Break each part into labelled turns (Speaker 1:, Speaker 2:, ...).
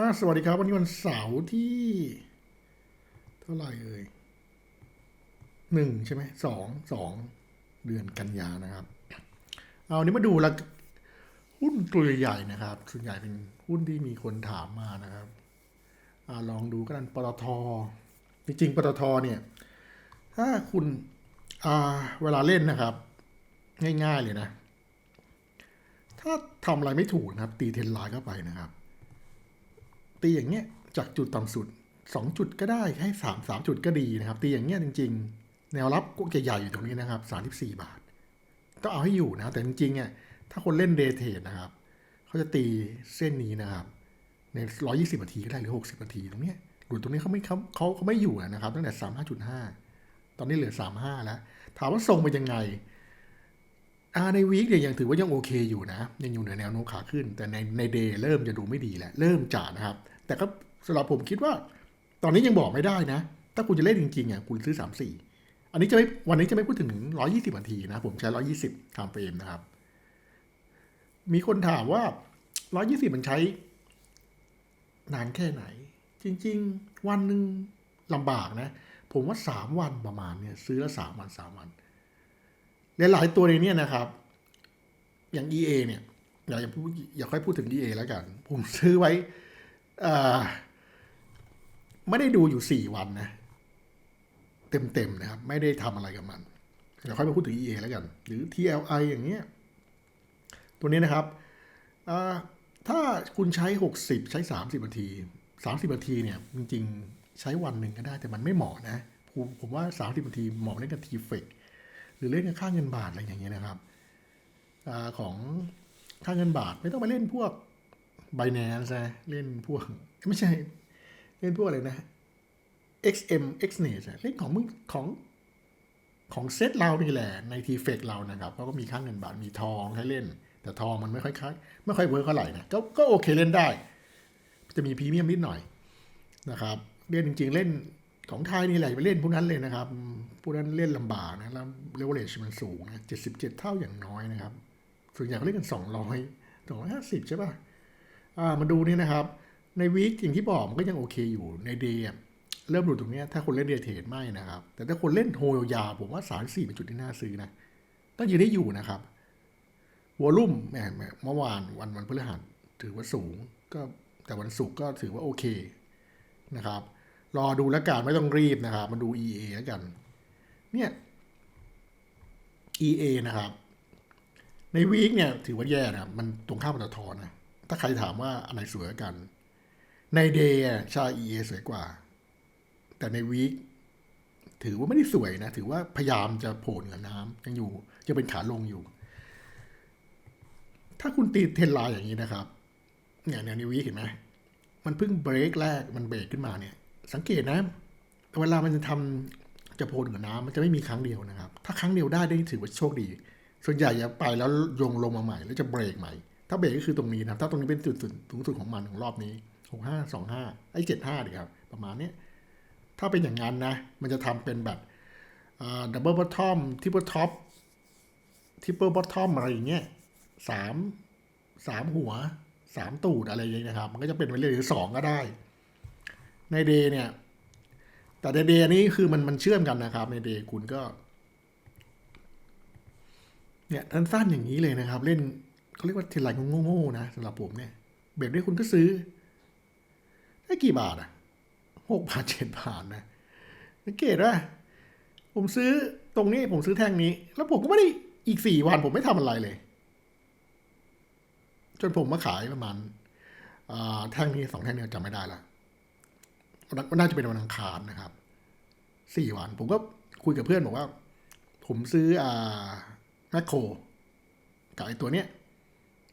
Speaker 1: อ่าสวัสดีครับ วันนี้วันเสาร์ที่ เท่าไหร่เอ่ยหนึ่งใช่ไหมสองสองเดือนกันยานะครับ เอานี้มาดูละหุ้นตัวใหญ่นะครับ ส่วนใหญ่เป็นหุ้นที่มีคนถามมานะครับอลองดูกันปตทจริงๆปตทเนี่ย ถ้าคุณเวลาเล่นนะครับ ง่ายๆเลยนะ ถ้าทำอะไรไม่ถูกนะครับ ตีเทนไลน์เข้าไปนะครับ ตีอย่างเงี้ยจากจุดต่ำสุดสองจุดก็ได้ให้สามสามจุดก็ดีนะครับ ตีอย่างเงี้ยจริง ๆ แนวรับก็จะใหญ่อยู่ตรงนี้นะครับสามสิบสี่บาท ต้องเอาให้อยู่นะ แต่จริงๆเนี่ยถ้าคนเล่นเดเทรดนะครับเขาจะตีเส้นนี้นะครับ ในร้อยี่สิบนาทีก็ได้หรือหกสิบนาทีตรงเนี้ยหลุดตรงนี้เขาไม่เขาเขาเขาไม่อยู่นะครับ ตั้งแต่สามห้าจุดห้าตอนนี้เหลือสามห้าแล้ว ถามว่าทรงเป็นยังไง ในวีคเนี่ยยังถือว่ายังโอเคอยู่นะ ยังอยู่ในแนวโน้มขาขึ้น แต่ในในเดย์เริ่มจะดูไม่ดีแล้ว เริ่มจ่านะครับ แต่ก็สำหรับผมคิดว่า ตอนนี้ยังบอกไม่ได้นะ ถ้าคุณจะเล่นจริงๆอะคุณซื้อสามสี่อันนี้จะไม่วันนี้จะไม่พูดถึงร้อยี่สิบนาทีนะ ผมใช้ร้อยี่สิบทำเฟรมนะครับ มีคนถามว่าร้อยี่สิบมันใช้ นานแค่ไหน จริง ๆ วันหนึ่งลำบากนะ ผมว่าสามวันประมาณเนี่ยซื้อละสามวันสามวัน หลายตัวในนี้นะครับ อย่าง EA เนี่ยอย่าอย่าพูดอย่าค่อยพูดถึง EA แล้วกัน ผมซื้อไว้ไม่ได้ดูอยู่สี่วันนะ เต็มๆนะครับ ไม่ได้ทำอะไรกับมัน เดี๋ยวค่อยมาพูดถึง EA แล้วกัน หรือ TLI อย่างเงี้ย ตัวนี้นะครับถ้าคุณใช้ 60 ใช้ 30นาที 30นาทีเนี่ย จริงๆ ใช้วันหนึ่งก็ได้แต่มันไม่เหมาะนะ ผมผมว่า 30นาทีเหมาะเล่นกับทีเฟก หรือเล่นกับค่าเงินบาทอะไรอย่างเงี้ยนะครับอของค่าเงินบาทไม่ต้องไปเล่นพวก b i n a n c e เล่นพวกไม่ใช่ เล่นพวกอะไรนะ XM XNet อะเล่นของมึงของของเซตเรานี่แหละในทีเฟกเรานะครับเขาก็มีค่าเงินบาทมีทองให้เล่น แต่ทองมันไม่ค่อยค่อยไม่ค่อยเวิร์กเท่าไหร่นะก็ก็โอเคเล่นได้ จะมีพรีเมียมนิดหน่อยนะครับเล่นจริง ๆ เล่น ของไทยนี่แหละไปเล่นพวกนั้นเลยนะครับพวกนั้นเล่นลำบากนะแล้วเลเวลเลชมันสูงนะเจ็ดสิบเจ็ดเท่าอย่างน้อยนะครับ ส่วนใหญ่เขาเล่นกันสองร้อยสองร้อยห้าสิบใช่ป่ะอ่ามาดูนี่นะครับ ในวีคอย่างที่บอกมันก็ยังโอเคอยู่ในเดย์เริ่มหลุดตรงเนี้ยถ้าคนเล่นเดย์เทรดไม่นะครับ แต่ถ้าคนเล่นโฮยาผมว่าสามสี่เป็นจุดที่น่าซื้อนะต้องยืนได้อยู่นะครับวอลุ่มแมแหมเมื่อวานวันวันพฤหัสถือว่าสูงก็แต่วันศุกร์ก็ถือว่าโอเคนะครับ รอดูแล้วกันไม่ต้องรีบนะครับมาดู EA แล้วกัน เนี่ย EA นะครับ ในวีคเนี่ยถือว่าแย่นะมันตรงข้ามปตทอนะ ถ้าใครถามว่าอันไหนสวยกัน ในเดย์ชา EA สวยกว่า แต่ในวีคถือว่าไม่ได้สวยนะ ถือว่าพยายามจะโผล่เหนือน้ำยังอยู่ยังเป็นขาลงอยู่ ถ้าคุณตีเทรนไลน์อย่างนี้นะครับเนี่ยในวีคเห็นไหมมันเพิ่งเบรกแรกมันเบรกขึ้นมาเนี่ย สังเกตนะ เวลามันจะทำจะโพลเหนือน้ำมันจะไม่มีครั้งเดียวนะครับ ถ้าครั้งเดียวได้ได้ถือว่าโชคดี ส่วนใหญ่จะไปแล้วยงลงมาใหม่ แล้วจะเบรกใหม่ ถ้าเบรกก็คือตรงนี้นะ ถ้าตรงนี้เป็นจุดสูงสุดของมันของรอบนี้หกห้าสองห้าไอ้เจ็ดห้าดีครับ ประมาณนี้ถ้าเป็นอย่างนั้นนะ มันจะทำเป็นแบบดับเบิลบอททอมทิปเปิลท็อปทิปเปิลบอททอมอะไรอย่างเงี้ยสามสามหัวสามตูดอะไรอย่างเงี้ยนะครับ มันก็จะเป็นไปเรื่อยหรือสองก็ได้ ในเดย์เนี่ย แต่ในเดย์นี้คือมันมันเชื่อมกันนะครับ ในเดย์คุณก็ เนี่ยสั้นๆอย่างนี้เลยนะครับ เล่นเขาเรียกว่าเทรนไลน์โง่ๆนะสำหรับผมเนี่ยเบ็ดด้วยคุณก็ซื้อได้กี่บาทอะหกบาทเจ็ดบาทนะสังเกตว่าผมซื้อตรงนี้ผมซื้อแท่งนี้ แล้วผมก็ไม่ได้อีกสี่วันผมไม่ทำอะไรเลย จนผมมาขายประมาณแท่งนี้สองแท่งนี้จำไม่ได้ละ วันน่าจะเป็นวันอังคารนะครับสี่วัน ผมก็คุยกับเพื่อนบอกว่า ผมซื้ออ่าแมคโครกับไอ้ตัวเนี้ย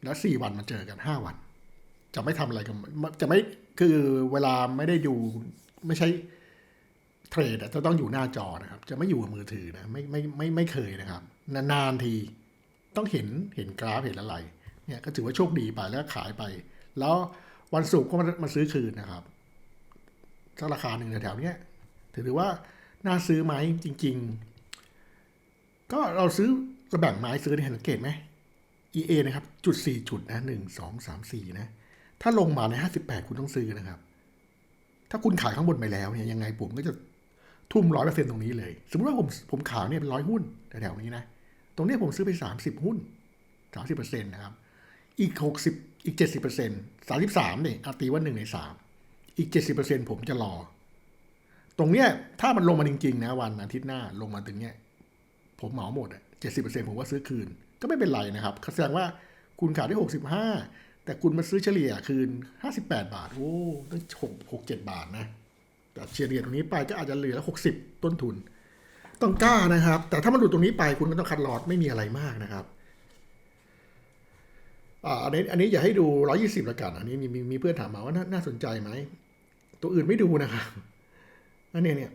Speaker 1: แล้วสี่วันมาเจอกันห้าวัน จะไม่ทำอะไรกันจะไม่คือเวลาไม่ได้ดูไม่ใช่เทรดจะต้องอยู่หน้าจอนะครับ จะไม่อยู่กับมือถือนะ ไม่ไม่ไม่ไม่เคยนะครับ นานๆทีต้องเห็นเห็นกราฟเห็นอะไร เนี่ยก็ถือว่าโชคดีไปแล้วขายไป แล้ววันศุกร์ก็มาซื้อคืนนะครับ สักราคาหนึ่งแถวๆนี้ถือว่าน่าซื้อไหมจริง ๆ ก็เราซื้อเราแบ่งไม้ซื้อเนี่ยสังเกตไหม EA นะครับ จุดสี่จุดนะหนึ่งสองสามสี่นะ ถ้าลงมาในห้าสิบแปดคุณต้องซื้อนะครับ ถ้าคุณขายข้างบนไปแล้วเนี่ยยังไงผมก็จะทุ่มร้อยเปอร์เซ็นตรงนี้เลย สมมติว่าผมผมขายเนี่ยเป็นร้อยหุ้นแถวๆนี้นะ ตรงนี้ผมซื้อไปสามสิบหุ้นสามสิบเปอร์เซ็นต์นะครับ อีกหกสิบอีกเจ็ดสิบเปอร์เซ็นต์สามสิบสามเนี่ยเอาตีว่าหนึ่งในสาม อีกเจ็ดสิบเปอร์เซ็นต์ผมจะรอ ตรงเนี้ย ถ้ามันลงมาจริง ๆ นะ วันอาทิตย์หน้าลงมาถึงเนี้ย ผมเหมาหมดอะเจ็ดสิบเปอร์เซ็นผมว่าซื้อคืน ก็ไม่เป็นไรนะครับแสดงว่าคุณขายได้หกสิบห้าแต่คุณมาซื้อเฉลี่ยคืนห้าสิบแปดบาท โอ้ตั้งหกหกเจ็ดบาทนะ แต่เฉลี่ยตรงนี้ไปก็อาจจะเหลือหกสิบต้นทุน ต้องกล้านะครับ แต่ถ้ามันหลุดตรงนี้ไปคุณก็ต้องคัดลอดไม่มีอะไรมากนะครับอ่าอันนี้อันนี้อย่าให้ดูร้อยี่สิบละกัน อันนี้มีมีเพื่อนถามมาว่าน่าสนใจไหม ตัวอื่นไม่ดูนะครับอันเนี้ยเนี่ย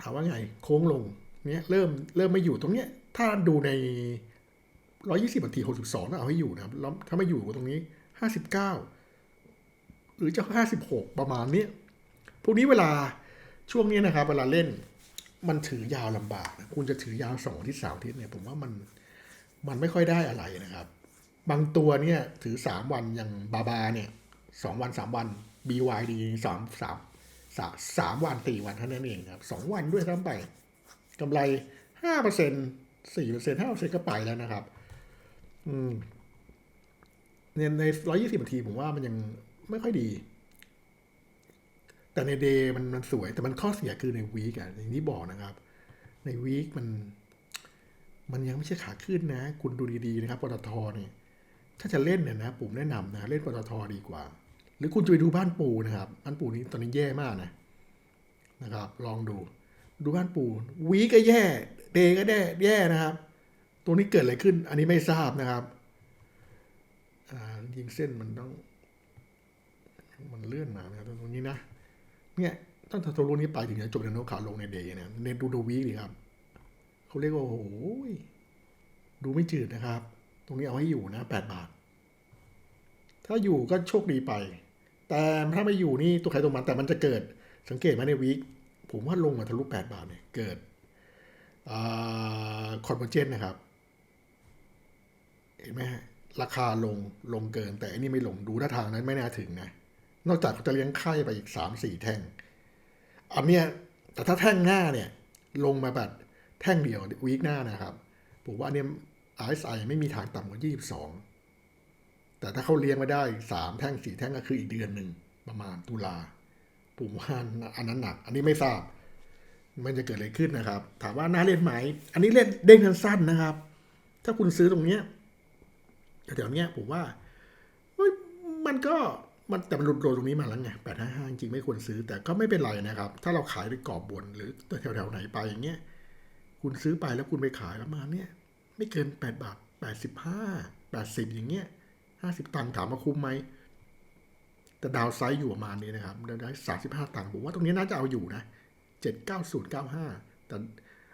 Speaker 1: ถามว่าไงโค้งลงเนี้ยเริ่มเริ่มไม่อยู่ตรงเนี้ยถ้าดูในร้อยี่สิบนาทีหกสิบสองเอาให้อยู่นะครับแล้วถ้าไม่อยู่ตรงนี้ห้าสิบเก้าหรือจะห้าสิบหกประมาณเนี้ยพวกนี้เวลาช่วงนี้นะครับเวลาเล่นมันถือยาวลำบากนะคุณจะถือยาวสองที่สามทิตย์เนี่ยผมว่ามันมันไม่ค่อยได้อะไรนะครับ บางตัวเนี่ยถือสามวันอย่างบาบาเนี่ยสองวันสามวัน BYD สามสามสามสามวันสี่วันเท่านั้นเองครับสองวันด้วยซ้ำไปกำไรห้าเปอร์เซ็นสี่เปอร์เซ็นห้าเปอร์เซ็นก็ไปแล้วนะครับ อืมเนี่ยในร้อยยี่สิบนาทีผมว่ามันยังไม่ค่อยดี แต่ในเดย์มันมันสวย แต่มันข้อเสียคือในวีกอะอย่างที่บอกนะครับ ในวีคมัน มันยังไม่ใช่ขาขึ้นนะ คุณดูดีๆนะครับปตทเนี่ยถ้าจะเล่นเนี่ยนะผมแนะนำนะ เล่นปตทดีกว่า หรือคุณจะไปดูบ้านปูนะครับ บ้านปูนี้ตอนนี้แย่มากนะนะครับ ลองดู ดูบ้านปูวีก็แย่ เดย์ก็แย่แย่นะครับ ตัวนี้เกิดอะไรขึ้น อันนี้ไม่ทราบนะครับยิงเส้นมันต้อง มันเลื่อนมานะครับตรงนี้นะเนี่ยตั้งแต่ตัวรุ่นนี้ไปถึงจะจบในโนขาลงในเดย์เนี่ยเนดูดูวีคดีครับเขาเรียกว่าโอ้โหดูไม่จืดนะครับ ตรงนี้เอาให้อยู่นะแปดบาท ถ้าอยู่ก็โชคดีไป แต่ถ้าไม่อยู่นี่ตัวใครตัวมันแต่มันจะเกิดสังเกตไหมในวีคผมว่าลงมาทะลุแปดบาทเนี่ยเกิดคอนเวอร์เจนนะครับ เห็นไหมราคาลงลงเกิน แต่อันนี้ไม่ลงดูท่าทางนั้นไม่น่าถึงนะ นอกจากเขาจะเลี้ยงไข่ไปอีกสามสี่แท่ง อันเนี้ยแต่ถ้าแท่งหน้าเนี่ย ลงมาแบบแท่งเดียววีคหน้านะครับ ผมว่าอันเนี้ย RSI ไม่มีทางต่ำกว่า 22 แต่ถ้าเขาเลี้ยงไมาได้3แท่ง4แท่งก็คืออีกเดือนหนึ่งประมาณตุลาผมว่าอันนั้นหนัก อันนี้ไม่ทราบ มันจะเกิดอะไรขึ้นนะครับ ถามว่าน่าเล่นไหมอันนี้เล่นเด้งสั้นๆนะครับ ถ้าคุณซื้อตรงเนี้ยแถวๆเนี้ยผมว่ามันก็มันแต่มันหลุดโดนตรงนี้มาแล้วไงแปดห้าห้าจริงไม่ควรซื้อ แต่ก็ไม่เป็นไรนะครับ ถ้าเราขายในกรอบบนหรือแถวๆไหนไปอย่างเงี้ย คุณซื้อไปแล้วคุณไปขายประมาเนี้ยไม่เกินแปดบาทแปดสิบห้าแปดสิบอย่างเงี้ย ห้าสิบตังค์ถามว่าคุ้มไหม แต่ดาวไซด์อยู่ประมาณนี้นะครับได้สามสิบห้าตังค์ผมว่าตรงนี้น่าจะเอาอยู่นะเจ็ดเก้าศูนย์เก้าห้าแต่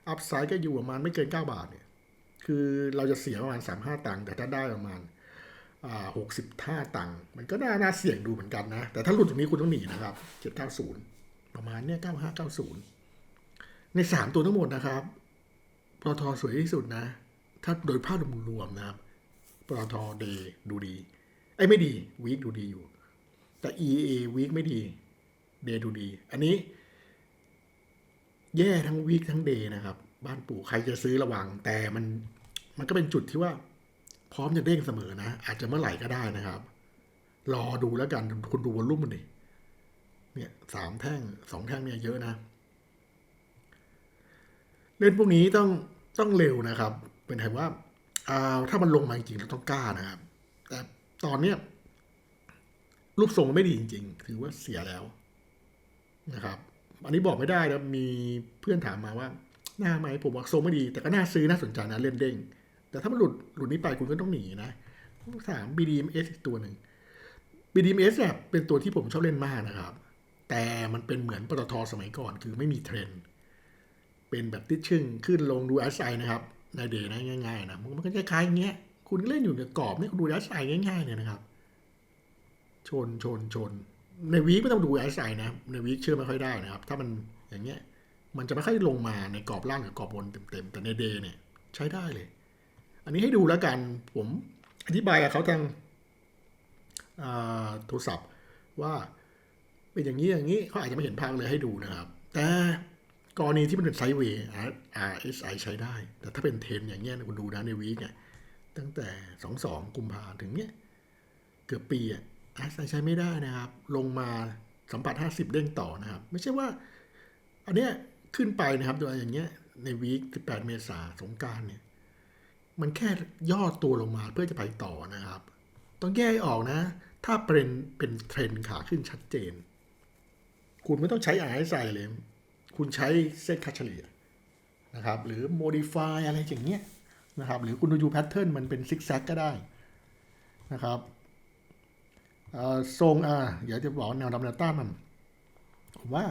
Speaker 1: อัพไซด์ก็อยู่ประมาณไม่เกินเก้าบาทเนี่ย คือเราจะเสียประมาณสามห้าตังค์แต่ถ้าได้ประมาณหกสิบห้าตังค์มันก็น่าน่าเสี่ยงดูเหมือนกันนะ แต่ถ้าหลุดตรงนี้คุณต้องหนีนะครับเจ็ดเก้าศูนย์ประมาณเนี้ยเก้าห้าเก้าศูนย์ในสามตัวทั้งหมดนะครับปตทสวยที่สุดนะ ถ้าโดยภาพรวมๆนะครับ ปตทเดย์ดูดี ไอ้ไม่ดีวีคดูดีอยู่ แต่ EA วีคไม่ดีเดย์ดูดี อันนี้ แย่ทั้งวีคทั้งเดย์นะครับ บ้านปู่ใครจะซื้อระวัง แต่มันมันก็เป็นจุดที่ว่า พร้อมจะเด้งเสมอนะ อาจจะเมื่อไหร่ก็ได้นะครับ รอดูแล้วกันคุณดูวอลลุ่มมันดิเนี่ยสามแท่งสองแท่งเนี่ยเยอะนะ เล่นพวกนี้ต้องต้องเร็วนะครับ เป็นไงว่า ถ้ามันลงมาจริงๆเราต้องกล้านะครับ แต่ตอนเนี้ยรูปทรงไม่ดีจริง ๆ ถือว่าเสียแล้วนะครับ อันนี้บอกไม่ได้นะมีเพื่อนถามมาว่า หน้าไหมผมว่าทรงไม่ดี แต่ก็น่าซื้อน่าสนใจนะเล่นเด้ง แต่ถ้ามันหลุดหลุดนี้ไปคุณก็ต้องหนีนะสาม BDMs อีกตัวหนึ่ง BDMs เนี่ยเป็นตัวที่ผมชอบเล่นมากนะครับ แต่มันเป็นเหมือนปตทสมัยก่อน คือไม่มีเทรนเป็นแบบติดชึ่งขึ้นลงดูไอซ์นะครับ ในเดย์นะง่ายๆนะมันก็จะคล้ายอย่างเงี้ย คุณเล่นอยู่ในกรอบนี่คุณดูไอซ์ง่ายๆเนี่ยนะครับ ชนชนชน ในวีคไม่ต้องดูไอซ์นะ ในวีคเชื่อไม่ค่อยได้นะครับ ถ้ามันอย่างเงี้ย มันจะไม่ค่อยลงมาในกรอบล่างกับกรอบบนเต็มๆแต่ในเดย์เนี่ย ใช้ได้เลย อันนี้ให้ดูแล้วกัน ผมอธิบายกับเขาทางโทรศัพท์ว่าเป็นอย่างนี้อย่างนี้เขาอาจจะไม่เห็นภาพเลยให้ดูนะครับ แต่ กรณีที่มันเป็นไซด์เวย์ RSI ใช้ได้ แต่ถ้าเป็นเทนอย่างเงี้ยนะคุณดูนะในวีคเนี่ยตั้งแต่ 22 กุมภาถึงเนี้ยเกือบปีอะ RSI ใช้ไม่ได้นะครับ ลงมาสัมผัส 50 เด้งต่อนะครับ ไม่ใช่ว่า อันเนี้ยขึ้นไปนะครับโดยอย่างเงี้ยในวีค18 เมษาสงการเนี่ย มันแค่ย่อตัวลงมาเพื่อจะไปต่อนะครับ ต้องแยกออกนะ ถ้าเป็นเป็นเทรนขาขึ้นชัดเจน คุณไม่ต้องใช้ RSI เลย คุณใช้เส้นค่าเฉลี่ยนะครับหรือ modify อะไรอย่างเงี้ยนะครับหรือคุณดูแพทเทิร์นมันเป็นซิกแซกก็ได้นะครับทรงอ่าเดี๋ยวจะบอกแนวดำแนวต้านมันผมว่า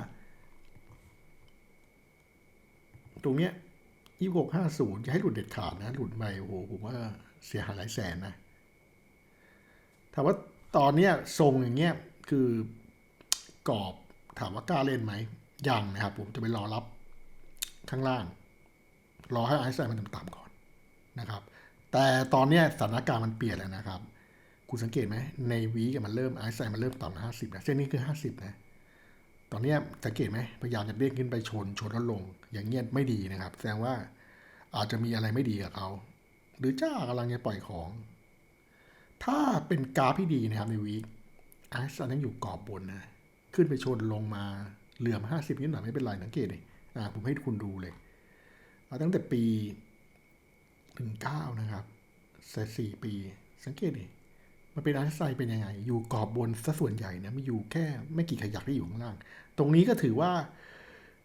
Speaker 1: ตรงเนี้ยยี่หกห้าศูนย์จะให้หลุดเด็ดขาดนะ หลุดไปโอ้โหผมว่าเสียหายหลายแสนนะถามว่าตอนเนี้ยทรงอย่างเงี้ยคือกรอบถามว่ากล้าเล่นไหม ยังนะครับผมจะไปรอรับข้างล่าง รอให้ไอซ์ไซมันต่ำๆก่อนนะครับ แต่ตอนนี้สถานการณ์มันเปลี่ยนแล้วนะครับ คุณสังเกตไหมในวีกมันเริ่มไอซ์ไซมันเริ่มต่ำห้าสิบนะเส้นนี้คือห้าสิบนะตอนนี้สังเกตไหมพยายามจะเด้งขึ้นไปชนชนแล้วลง อย่างเงี้ยไม่ดีนะครับ แสดงว่าอาจจะมีอะไรไม่ดีกับเขาหรือเจ้ากำลังจะปล่อยของ ถ้าเป็นกราฟที่ดีนะครับในวีคไอซ์ยังอยู่กรอบบนนะขึ้นไปชนลงมา เหลื่อมห้าสิบนิดหน่อยไม่เป็นไรสังเกตเลยอ่าผมให้คุณดูเลยเอาตั้งแต่ปีถึงเก้านะครับเสสี่ปี สังเกตดิมันเป็นอาร์ตไซเป็นยังไง อยู่กรอบบนซะส่วนใหญ่นะไม่อยู่แค่ไม่กี่ขยักที่อยู่ข้างล่าง ตรงนี้ก็ถือว่า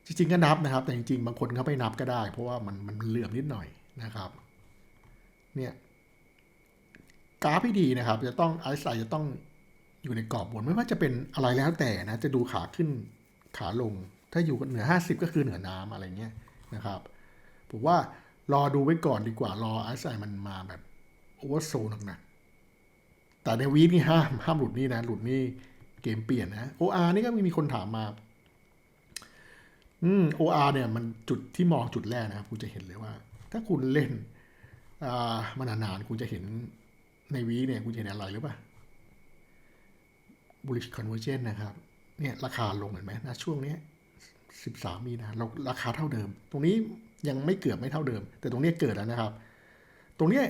Speaker 1: จริงๆก็นับนะครับ แต่จริงๆ บางคนเขาไม่นับก็ได้ เพราะว่ามันมันเหลื่อมนิดหน่อยนะครับ เนี่ยกราฟที่ดีนะครับ จะต้องอาร์ตไซจะต้องอยู่ในกรอบบนไม่ว่าจะเป็นอะไรแล้วแต่นะ จะดูขาขึ้น ขาลง ถ้าอยู่เหนือ 50 ก็คือเหนือน้ำอะไรเงี้ยนะครับ ผมว่ารอดูไว้ก่อนดีกว่ารออาร์ไซมันมาแบบโอเวอร์โซนหนักๆแต่ในวีคนี่ห้ามห้ามหลุดนี่นะ หลุดนี่เกมเปลี่ยนนะ OR นี่ก็มีคนถามมา อืม OR เนี่ย มันจุดที่มองจุดแรกนะครับคุณจะเห็นเลยว่า ถ้าคุณเล่นอ่ามันนานๆคุณจะเห็นในวีคเนี่ย คุณจะเห็นอะไรหรือเปล่า bullish convergence นะครับ เนี่ยราคาลงเห็นไหมนะช่วงนี้13 มีนาเราราคาเท่าเดิม ตรงนี้ยังไม่เกือบไม่เท่าเดิม แต่ตรงนี้เกิดแล้วนะครับ ตรงนี้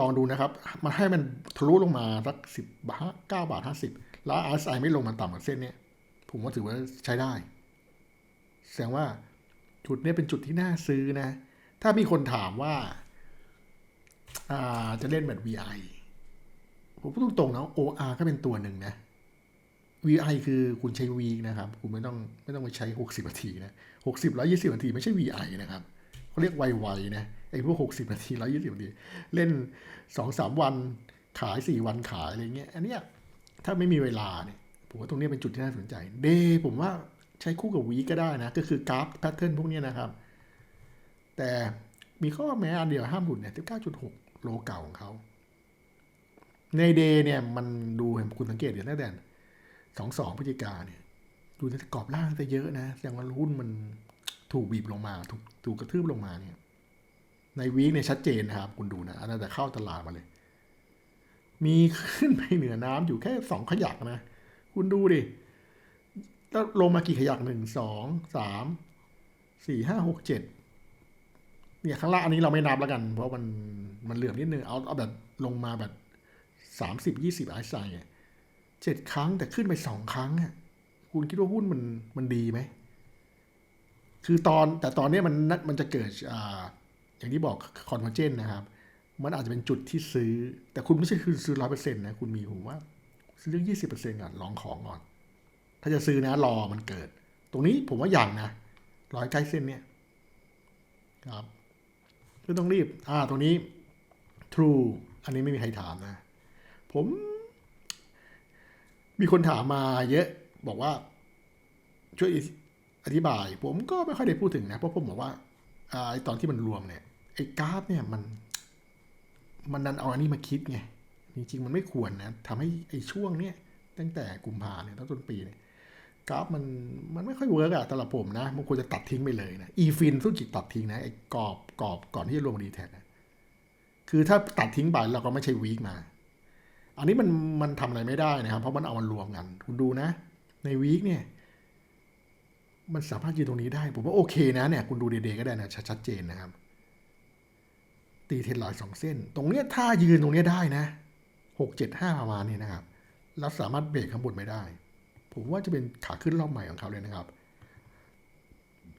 Speaker 1: ลองดูนะครับมันให้มันทะลุลงมาสักสิบบาทเก้าบาทห้าสิบแล้ว RSI ไม่ลงมาต่ำกว่าเส้นเนี้ยผมว่าถือว่าใช้ได้ แสดงว่าจุดนี้เป็นจุดที่น่าซื้อนะ ถ้ามีคนถามว่าาจะเล่นแบบ VI ผมพูดตรงๆนะ OR ก็เป็นตัวหนึ่งนะ VI คือคุณใช้ week นะครับ คุณไม่ต้องไม่ต้องไปใช้ 60 นาทีนะ60 120 นาทีไม่ใช่ VI นะครับเขาเรียกไวๆนะไอ้พวก 60 นาที 120 นาที เล่น 2-3 วันขาย 4 วันขายอะไรเงี้ย อันเนี้ยถ้าไม่มีเวลาเนี่ยผมว่าตรงเนี้ยเป็นจุดที่น่าสนใจ เดย์ผมว่าใช้คู่กับวีก็ได้นะ ก็คือกราฟแพทเทิร์นพวกเนี้ยนะครับ แต่มีข้อแม้อันเดียวห้ามหลุดเนี่ย19.6 โลเก่าของเขา ในเดย์เนี่ยมันดูเห็นคุณสังเกตเดี๋ยวตั้งแต่ สองสองพฤศจิกาเนี่ยดูในกรอบล่างจะเยอะนะแสดงว่าหุ้นมันถูกบีบลงมาถูกถูกกระทืบลงมาเนี่ย ในวีคเนี่ยชัดเจนนะครับ คุณดูนะอันนั้นแต่เข้าตลาดมาเลย มีขึ้นไปเหนือน้ำอยู่แค่สองขยักนะ คุณดูดิแล้วลงมากี่ขยักหนึ่งสองสามสี่ห้าหกเจ็ดเนี่ยข้างล่างอันนี้เราไม่นับแล้วกัน เพราะมันมันเหลื่อมนิดนึงเอาเอาแบบลงมาแบบสามสิบยี่สิบไอซ์ไซน์ เจ็ดครั้งแต่ขึ้นไปสองครั้งอะคุณคิดว่าหุ้นมันมันดีไหม คือตอนแต่ตอนนี้มันนัดมันจะเกิดอ่าอย่างที่บอกคอนเวอร์เจนนะครับ มันอาจจะเป็นจุดที่ซื้อ แต่คุณไม่ใช่คือซื้อร้อยเปอร์เซ็นต์นะคุณมีผมว่า ซื้อยี่สิบเปอร์เซ็นต์ก่อนลองของก่อน ถ้าจะซื้อนะรอมันเกิด ตรงนี้ผมว่าอย่างนะร้อยใกล้เส้นเนี้ยครับก็ต้องรีบ อ่า ตรงนี้ True อันนี้ไม่มีใครถามนะ ผม มีคนถามมาเยอะบอกว่า ช่วยอธิบาย ผมก็ไม่ค่อยได้พูดถึงนะ เพราะผมบอกว่าอ่าไอตอนที่มันรวมเนี่ยไอ้กราฟเนี่ยมันมันดันเอาอันนี้มาคิดไงจริงๆมันไม่ควรนะทำให้ไอ้ช่วงเนี้ยตั้งแต่กุมภาเนี่ยตั้งต้นปีเนี่ยกราฟมันมันไม่ค่อยเวิร์กอะสำหรับผมนะ มันควรจะตัดทิ้งไปเลยนะอีฟินสุดจิตตัดทิ้งนะไอ้กรอบกรอบก่อนที่จะลงดีแทนนะคือถ้าตัดทิ้งไปเราก็ไม่ใช่วีคมา อันนี้มันมันทำอะไรไม่ได้นะครับ เพราะมันเอามารวมกัน คุณดูนะ ในวีคเนี่ย มันสามารถยืนตรงนี้ได้ ผมว่าโอเคนะเนี่ย คุณดูเดย์ก็ได้นะชัดชัดเจนนะครับ ตีเทนลอยสองเส้น ตรงเนี้ยถ้ายืนตรงเนี้ยได้นะหกเจ็ดห้าประมาณนี้นะครับ แล้วสามารถเบรกข้างบนไม่ได้ ผมว่าจะเป็นขาขึ้นรอบใหม่ของเขาเลยนะครับ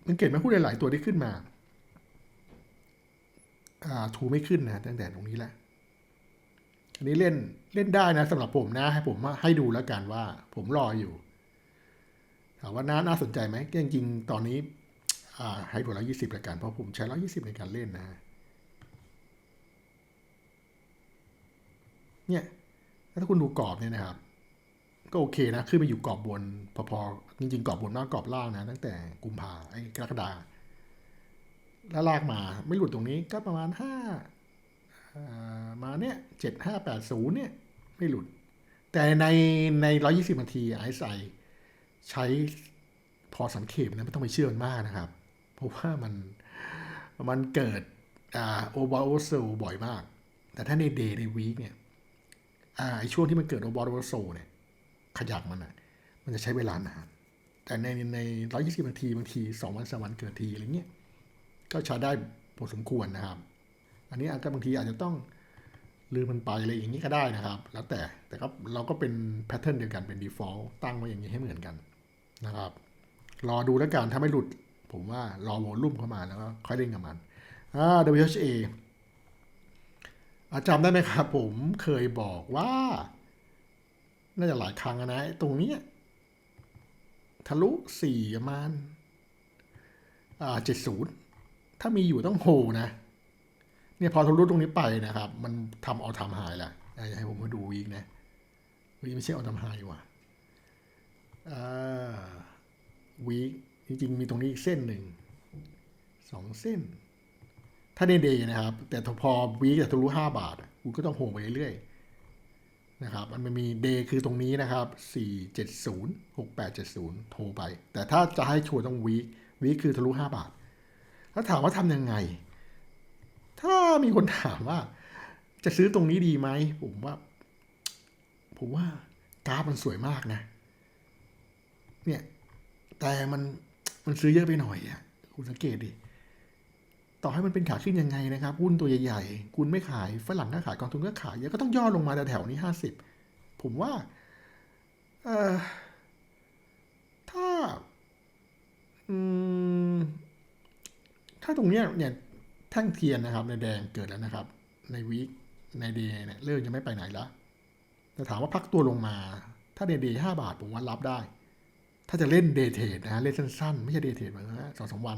Speaker 1: สังเกตไหมหุ้นหลาย ๆ ตัวที่ขึ้นมา อ่า ทูไม่ขึ้นนะตั้งแต่ตรงนี้แหละ อันนี้เล่นเล่นได้นะสำหรับผมนะให้ผมให้ดูแล้วกันว่า ผมรออยู่ถามว่าน่าน่าสนใจไหมจริงๆตอนนี้ให้ตัวละยี่สิบละกันเพราะผมใช้ร้อยี่สิบในการเล่นนะเนี่ยถ้าคุณดูกรอบเนี่ยนะครับ ก็โอเคนะขึ้นไปอยู่กรอบบนพอๆจริงๆกรอบบนมากกรอบล่างนะตั้งแต่กุมภาไอ้กรกฎาแล้วลากมาไม่หลุดตรงนี้ก็ประมาณห้า มาเนี่ยเจ็ดห้าแปดศูนย์เนี่ยไม่หลุด แต่ในในร้อยี่สิบนาทีไอซ์ไอใช้พอสังเกตนะไม่ต้องไปเชื่อมันมากนะครับ เพราะว่ามันมันเกิดอ่าโอเวอร์โซลบ่อยมาก แต่ถ้าในเดย์ในวีคเนี่ยไอช่วงที่มันเกิดโอเวอร์โอโซเนี่ย ขยับมันอะมันจะใช้เวลานานแต่ในในร้อยี่สิบนาทีบางทีสองวันสามวันเกิดทีอะไรเงี้ยก็ใช้ได้พอสมควรนะครับ อันนี้อาจจะบางทีอาจจะต้องลืมมันไปอะไรอย่างนี้ก็ได้นะครับ แล้วแต่แต่ก็เราก็เป็นแพทเทิร์นเดียวกันเป็น default ตั้งไว้อย่างนี้ให้เหมือนกันนะครับ รอดูแล้วกันถ้าไม่หลุด ผมว่ารอโวลุ่มเข้ามาแล้วก็ค่อยเล่นกับมันอ่า WHA อาจำได้ไหมครับ ผมเคยบอกว่า น่าจะหลายครั้งนะ ตรงนี้ทะลุสี่ประมาณอ่าเจ็ดศูนย์ถ้ามีอยู่ต้องโหนะ เนี่ยพอทะลุตรงนี้ไปนะครับ มันทำเอาทำหายแหละให้ผมมาดูอีกนะวีไม่ใช่เอาทำหายว่ะอ่วีจริงๆ มีตรงนี้อีกเส้นหนึ่งสองเส้น ถ้าในเดย์นะครับ แต่พอวีคแต่ทะลุห้าบาทคุณก็ต้องโหไปเรื่อยๆนะครับ มันมีเดย์คือตรงนี้นะครับ470 6870โทรไป แต่ถ้าจะให้ชัวร์ต้องวีวีคือทะลุ5บาท แล้วถามว่าทำยังไง ถ้ามีคนถามว่า จะซื้อตรงนี้ดีไหมผมว่า ผมว่ากราฟมันสวยมากนะ เนี่ย แต่มันมันซื้อเยอะไปหน่อยอะ คุณสังเกตดิ ต่อให้มันเป็นขาขึ้นยังไงนะครับหุ้นตัวใหญ่ๆ คุณไม่ขายฝรั่งก็ขายกองทุนก็ขายเยอะก็ต้องย่อลงมาแถวๆนี้ห้าสิบผมว่าเออถ้า อืม ถ้าตรงเนี้ยเนี่ย แท่งเทียนนะครับในแดงเกิดแล้วนะครับ ในวีคในเดย์เนี่ยเริ่มจะไม่ไปไหนแล้วแต่ถามว่าพักตัวลงมา ถ้าในเดย์ห้าบาทผมว่ารับได้ ถ้าจะเล่นเดย์เทรดนะฮะเล่นสั้นๆ ไม่ใช่เดย์เทรดแบบนะสองสามวัน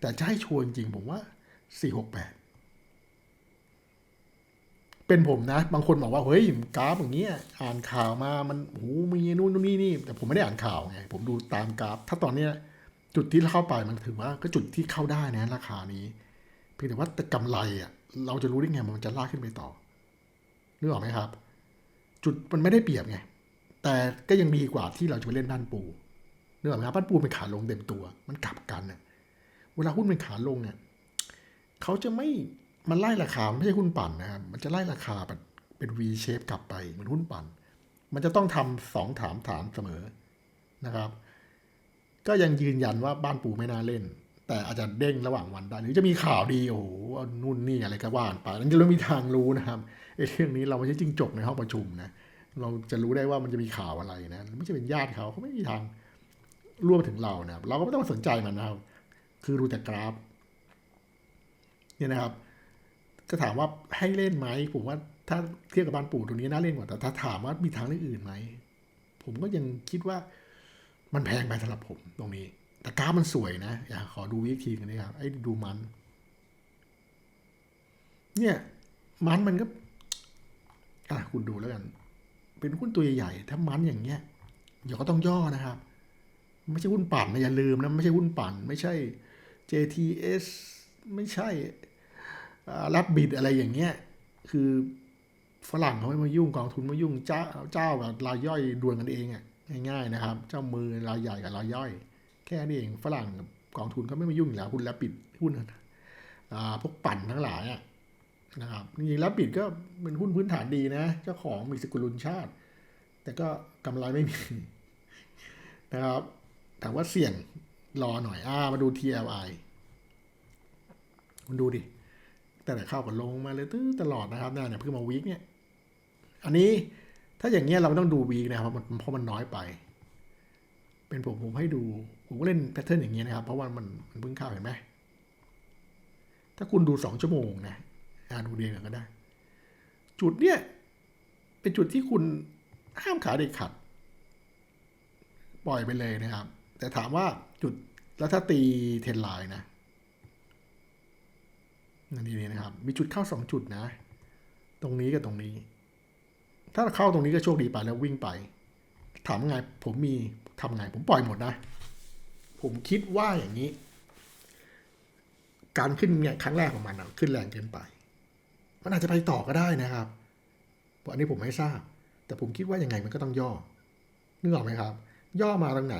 Speaker 1: แต่จะให้ชวนจริงผมว่าสี่หกแปดเป็นผมนะ บางคนบอกว่า เฮ้ยกราฟอย่างเงี้ยอ่านข่าวมามันโอ้มีนู่นนู่นนี่นี่แต่ผมไม่ได้อ่านข่าวไงผมดูตามกราฟ ถ้าตอนเนี้ยจุดที่เข้าไปมันถือว่าก็จุดที่เข้าได้นะราคานี้ เพียงแต่ว่าแต่กำไรอะเราจะรู้ได้ไงมันจะลากขึ้นไปต่อนึกออกไหมครับ จุดมันไม่ได้เปรียบไง แต่ก็ยังดีกว่าที่เราจะไปเล่นบ้านปูนึกออกไหมครับบ้านปูเป็นขาลงเต็มตัว มันกลับกันเนี่ยเวลาหุ้นเป็นขาลงเนี่ยเขาจะไม่มันไล่ราคาไม่ใช่หุ้นปั่นนะครับมันจะไล่ราคาแบบเป็น V shape กลับไปเหมือนหุ้นปั่น มันจะต้องทำสองถามฐานเสมอนะครับ ก็ยังยืนยันว่าบ้านปูไม่น่าเล่น แต่อาจจะเด้งระหว่างวันได้ หรือจะมีข่าวดีโอ้โหนู่นนี่อะไรก็ว่านไปนั่นจะไม่มีทางรู้นะครับไอ้เรื่องนี้เราไม่ใช่จิ้งจกในห้องประชุมนะเราจะรู้ได้ว่ามันจะมีข่าวอะไรนะไม่ใช่เป็นญาติเขาเขาไม่มีทางร่วมถึงเรานะครับ เราก็ไม่ต้องสนใจมันนะครับ คือดูแต่กราฟเนี่ยนะครับจะถามว่าให้เล่นไหมผมว่าถ้าเทียบกับบ้านปู่ตรงนี้น่าเล่นกว่าแต่ถ้าถามว่ามีทางเลือกอื่นไหมผมก็ยังคิดว่ามันแพงไปสำหรับผมตรงนี้ แต่กราฟมันสวยนะ อยากขอดูวิธีกันนี้ครับไอ้ดูมัน เนี่ยมันมันก็อะคุณดูแล้วกัน เป็นหุ้นตัวใหญ่ถ้ามันอย่างเงี้ยเดี๋ยวก็ต้องย่อนะครับ ไม่ใช่หุ้นปั่นนะอย่าลืมนะไม่ใช่หุ้นปั่น ไม่ใช่ JTS ไม่ใช่รับบิดอะไรอย่างเงี้ย คือฝรั่งเขาไม่มายุ่งกองทุนไม่ยุ่งเจ้าเจ้ากับรายย่อยดวลกันเองอะง่ายๆนะครับ เจ้ามือรายใหญ่กับรายย่อย แค่นี้เองฝรั่งกองทุนเขาไม่มายุ่งอยู่แล้วหุ้นรับบิดหุ้นพวกปั่นทั้งหลายนะครับจริงๆแล้วปิดก็เป็นหุ้นพื้นฐานดีนะ เจ้าของมีสกุลุนชาติ แต่ก็กำไรไม่มีนะครับถามว่าเสี่ยงรอหน่อยอ่ามาดู TLI มันดูดิ แต่ไหนเข้ากับลงมาเลยตื้อตลอดนะครับเนี่ยเพิ่งมาวีคเนี่ย อันนี้ถ้าอย่างเงี้ยเราไม่ต้องดูวีคนะครับเพราะมันน้อยไป เป็นผมผมให้ดู ผมก็เล่นแพทเทิร์นอย่างเงี้ยนะครับ เพราะว่ามันมันเพิ่งเข้าเห็นไหม ถ้าคุณดูสองชั่วโมงนะอ่าดูเรียงกันก็ได้ จุดเนี้ยเป็นจุดที่คุณห้ามขายเด็ดขาดปล่อยไปเลยนะครับ แต่ถามว่าจุดแล้วถ้าตีเทรนไลน์นะนั่นนี่นะครับ มีจุดเข้าสองจุดนะ ตรงนี้กับตรงนี้ ถ้าเข้าตรงนี้ก็โชคดีไปแล้ววิ่งไป ถามไงผมมีทำไงผมปล่อยหมดนะ ผมคิดว่าอย่างนี้ การขึ้นเนี่ยครั้งแรกของมันอะขึ้นแรงเกินไป มันอาจจะไปต่อก็ได้นะครับเพราะอันนี้ผมไม่ทราบ แต่ผมคิดว่ายังไงมันก็ต้องย่อนึกออกไหมครับ ย่อมาตรงไหน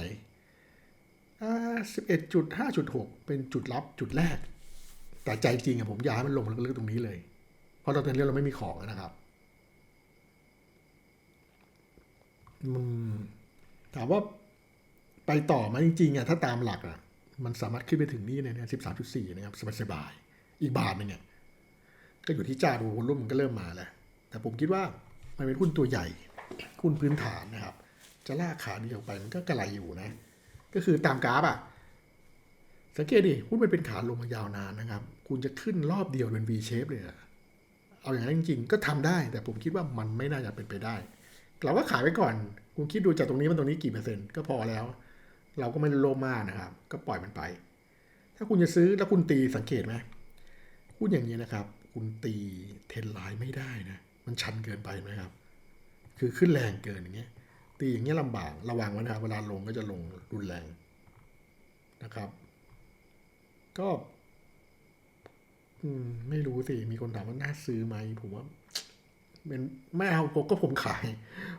Speaker 1: อ่าสิบเอ็ดจุดห้าจุดหกเป็นจุดรับจุดแรก แต่ใจจริงอะผมย้ายมันลงลึกๆตรงนี้เลย เพราะเราตอนนี้เราไม่มีของนะครับถามว่า ไปต่อไหมจริงๆอะถ้าตามหลักอะมันสามารถขึ้นไปถึงนี่เลยนะสิบสามจุดสี่นะครับสบายๆอีกบาทหนึงเนี่ยก็อยู่ที่จ้าดูวอลุ่มมันก็เริ่มมาแล้ว แต่ผมคิดว่ามันเป็นหุ้นตัวใหญ่หุ้นพื้นฐานนะครับ จะลากขาเดีออกไปมันก็กระไรอยู่นะ ก็คือตามกราฟอะสังเกตดิหุ้นมันเป็นขาลงมายาวนานนะครับ คุณจะขึ้นรอบเดียวเป็น V shape เลยอเอาอย่างนั้นจริงๆ ก็ทำได้ แต่ผมคิดว่ามันไม่น่าจะเป็นไปได้เราก็ขายไว้ก่อน คุณคิดดูจากตรงนี้มันตรงนี้กี่เปอร์เซ็นต์ก็พอแล้ว เราก็ไม่ได้โลภมากนะครับ ก็ปล่อยมันไป ถ้าคุณจะซื้อแล้วคุณตีสังเกตไหมหุ้นอย่างนี้นะครับ คุณตีเทนไลน์ไม่ได้นะ มันชันเกินไปไหมครับ คือขึ้นแรงเกินอย่างเงี้ย ตีอย่างเงี้ยลำบาก ระวังไว้นะครับ เวลาลงก็จะลงรุนแรงนะครับ ก็ไม่รู้สิ มีคนถามว่าน่าซื้อไหม ผมว่าเป็นไม่เอาผมก็ผมขาย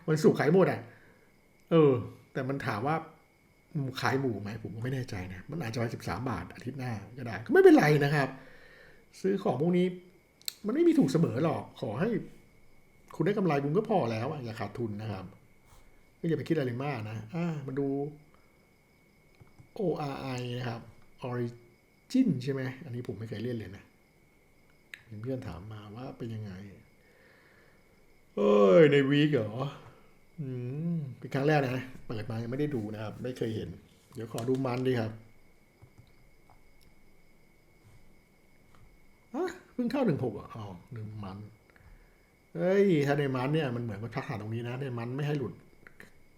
Speaker 1: วันศุกขายหมดอะ เออ แต่มันถามว่า ขายหมูไหมผมก็ไม่แน่ใจนะ มันอาจจะไปสิบสามบาทอาทิตย์หน้าก็ได้ ก็ไม่เป็นไรนะครับ ซื้อของพวกนี้ มันไม่มีถูกเสมอหรอก ขอให้ คุณได้กำไรคุณก็พอแล้วอย่าขาดทุนนะครับก็อย่าไปคิดอะไรมากนะอ่ามาดู ORI นะครับ Origin ใช่ไหมอันนี้ผมไม่เคยเล่นเลยนะเห็นเพื่อนถามมาว่าเป็นยังไง เอ้ย ในวีคเหรอ อืมเป็นครั้งแรกนะ เปิดมายังไม่ได้ดูนะครับ ไม่เคยเห็น เดี๋ยวขอดูมันดีครับอะเพิ่งเข้าหนึ่งหกอะอ๋อหนึ่งมันเอ้ย ถ้าในมันเนี่ยมันเหมือนกับทักษะตรงนี้นะในมันไม่ให้หลุด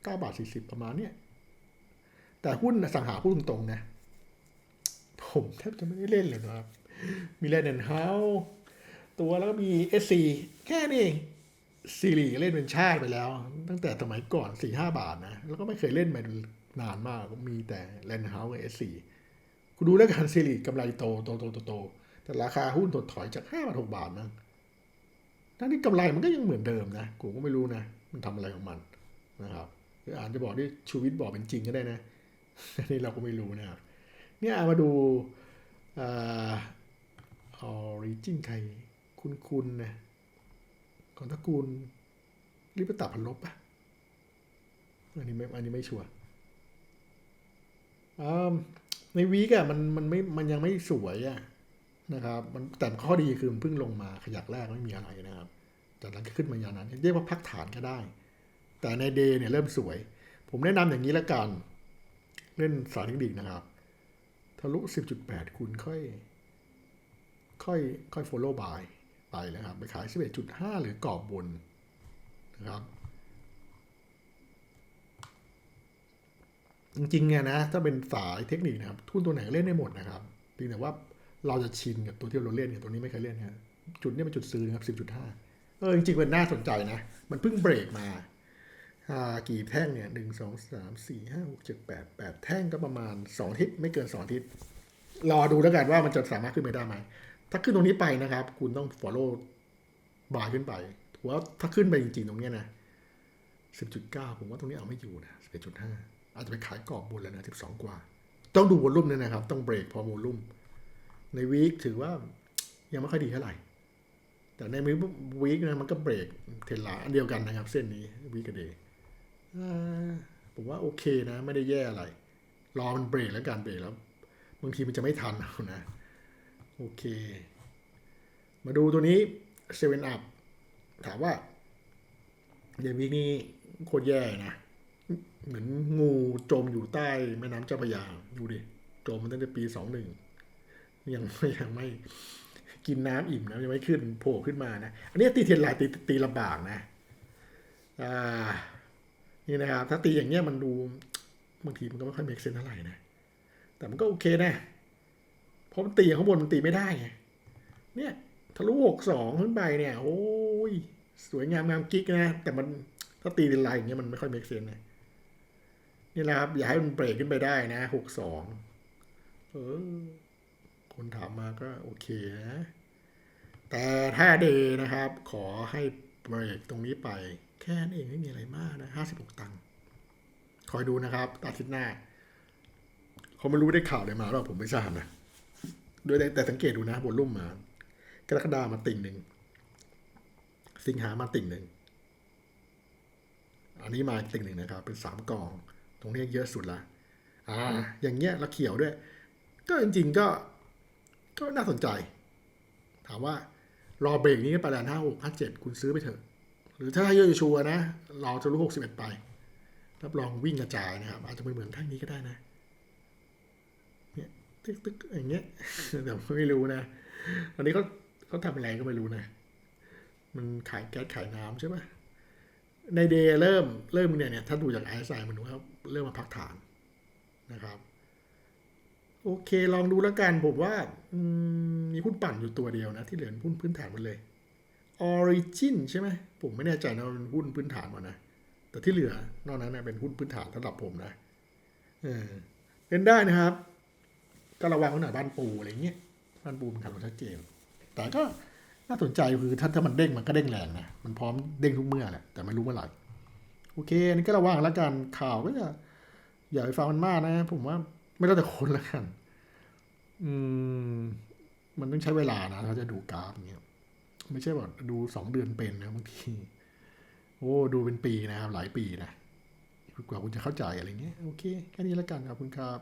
Speaker 1: เก้าบาทสี่สิบประมาณเนี้ยแต่หุ้นสังหาพูดตรงๆนะ ผมแทบจะไม่ได้เล่นเลยนะครับ มีแลนด์เฮาตัวแล้วก็มีเอสซีแค่นี้เอง ซีรีส์เล่นเป็นชาติไปแล้ว ตั้งแต่สมัยก่อนสี่ห้าบาทนะ แล้วก็ไม่เคยเล่นมานานมากมีแต่แลนด์เฮากับเอสซีคุณดูแล้วกันซีรีส์กำไรโตโตโตโตโต แต่ราคาหุ้นถดถอยจากห้าบาทหกบาทนะทั้งที่กำไรมันก็ยังเหมือนเดิมนะผมก็ไม่รู้นะ มันทำอะไรของมันนะครับหรืออาจจะบอกที่ชูวิทย์บอกเป็นจริงก็ได้นะอันนี้เราก็ไม่รู้นะครับเนี่ยมาดูออริจินใครคุณคุณนะ ของตระกูลริปตาพันลบปะอันนี้ไม่อันนี้ไม่ชัวร์ในวีกอะมันมันไม่มันยังไม่สวยอะนะครับมันแต่ข้อดีคือมันเพิ่งลงมาขยักแรกไม่มีอะไรนะครับ จากนั้นก็ขึ้นมายาวนานเรียกว่าพักฐานก็ได้ แต่ในเดย์เนี่ยเริ่มสวย ผมแนะนำอย่างนี้ละกัน เล่นสายเทคนิคนะครับ ทะลุ 10.8 คุณค่อย ค่อยค่อย follow by ไปนะครับ ไปขาย 11.5 หรือกรอบบนนะครับ จริงๆเนี่ยนะ ถ้าเป็นสายเทคนิคนะครับทุนตัวไหนเล่นได้หมดนะครับเพียงแต่ว่าเราจะชินกับตัวที่เราเล่นกับตัวนี้ไม่เคยเล่นนะจุดนี้เป็นจุดซื้อนะครับ 10.5 เออ จริงๆมันน่าสนใจนะ มันเพิ่งเบรกมาอ่ากี่แท่งเนี่ยหนึ่งสองสามสี่ห้าหกเจ็ดแปดแปดแท่งก็ประมาณสองทิศไม่เกินสองทิศรอดูแล้วกันว่ามันจะสามารถขึ้นไปได้ไหม ถ้าขึ้นตรงนี้ไปนะครับ คุณต้อง follow บายขึ้นไปถือว่าถ้าขึ้นไปจริงๆตรงนี้นะสิบจุดเก้าผมว่าตรงนี้เอาไม่อยู่นะสิบเอ็ดจุดห้าอาจจะไปขายกรอบบนแล้วนะสิบสองกว่า ต้องดูวอลุ่มด้วยนะครับ ต้องเบรกพอวอลุ่ม ในวีคถือว่ายังไม่ค่อยดีเท่าไหร่ แต่ในวีคนะมันก็เบรกเทนลน์อันเดียวกันนะครับ เส้นนี้วีคกับเดย์ผมว่าโอเคนะ ไม่ได้แย่อะไร รอมันเบรกแล้วกันเบรกแล้ว บางทีมันจะไม่ทันเอานะ โอเค มาดูตัวนี้เซเว่นอัพถามว่าเดวิกนี่โคตรแย่นะ เหมือนงูจมอยู่ใต้แม่น้ำเจ้าพระยาดูดิ จมมาตั้งแต่ปีสองหนึ่งยังยังไม่กินน้ำอิ่มนะยังไม่ขึ้นโผล่ขึ้นมานะ อันนี้ตีเทียนลายตีตีลำบากนะอ่านี่นะครับ ถ้าตีอย่างเงี้ยมันดูบางทีมันก็ไม่ค่อยเมกเซนเท่าไหร่นะ แต่มันก็โอเคนะ เพราะมันตีข้างบนมันตีไม่ได้ไงเนี่ยทะลุหกสองขึ้นไปเนี่ย โอ้ย สวยงามงามกิ๊กนะ แต่มันถ้าตีเป็นลายอย่างเงี้ยมันไม่ค่อยเมกเซนนะนี่แหละครับอย่าให้มันเบรกขึ้นไปได้นะหกสองเออคนถามมาก็โอเคนะแต่ถ้าเดย์นะครับ ขอให้เบรกตรงนี้ไป แค่นั้นเองไม่มีอะไรมากนะห้าสิบหกตังค์คอยดูนะครับอาทิตย์หน้าเขาไม่รู้ได้ข่าวอะไรมาหรอกผมไม่ทราบนะ ดยแต่สังเกตดูนะบนรุ่มมากรกฎามาติ่งหนึ่ง สิงหามาติ่งหนึ่ง อันนี้มาติ่งหนึ่งนะครับ เป็นสามกอง ตรงนี้เยอะสุดละ อ่า อย่างเงี้ยแล้วเขียวด้วย ก็จริง ๆ ก็ ก็น่าสนใจ ถามว่ารอเบรกนี้ไปแล้วห้าหกห้าเจ็ดคุณซื้อไปเถอะ หรือถ้าเยอะชัวร์นะรอจะรู้หกสิบเอ็ดไป รับรองวิ่งกระจายนะครับ อาจจะไม่เหมือนท่างนี้ก็ได้นะ ตึกตึกอย่างเงี้ยแต่ไม่รู้นะอันนี้เขาเขาทำอะไรก็ไม่รู้นะ มันขายแก๊สขายน้ำใช่ไหมในเดย์เริ่มเริ่มเนี่ยเนี่ยถ้าดูจากไอซ์ไซมันดูว่าเริ่มมาพักฐานนะครับ โอเคลองดูแล้วกันผมว่ามีหุ้นปั่นอยู่ตัวเดียวนะ ที่เหลือเป็นหุ้นพื้นฐานหมดเลย Origin ใช่ไหมผมไม่แน่ใจนะว่าเป็นหุ้นพื้นฐานมานะ แต่ที่เหลือนอกนั้นนะเป็นหุ้นพื้นฐานสำหรับผมนะเออเป็นได้นะครับ ก็ระวังไว้หน่อยบ้านปูอะไรเงี้ยบ้านปูมันขับรถชัดเจนแต่ก็น่าสนใจคือถ้าถ้ามันเด้งมันก็เด้งแรงนะมันพร้อมเด้งทุกเมื่อแหละแต่ไม่รู้เมื่อไหร่โอเคอันนี้ก็ระวังแล้วกันข่าวก็อย่าอย่าไปฟังมันมากนะ ผมว่าไม่ต้องแต่คนแล้วกัน อืม มันต้องใช้เวลานะเขาจะดูกราฟเงี้ยไม่ใช่แบบดูสองเดือนเป็นนะบางที โอ้ดูเป็นปีนะครับหลายปีนะกว่าคุณจะเข้าใจอะไรเงี้ยโอเคแค่นี้แล้วกันครับคุณครับ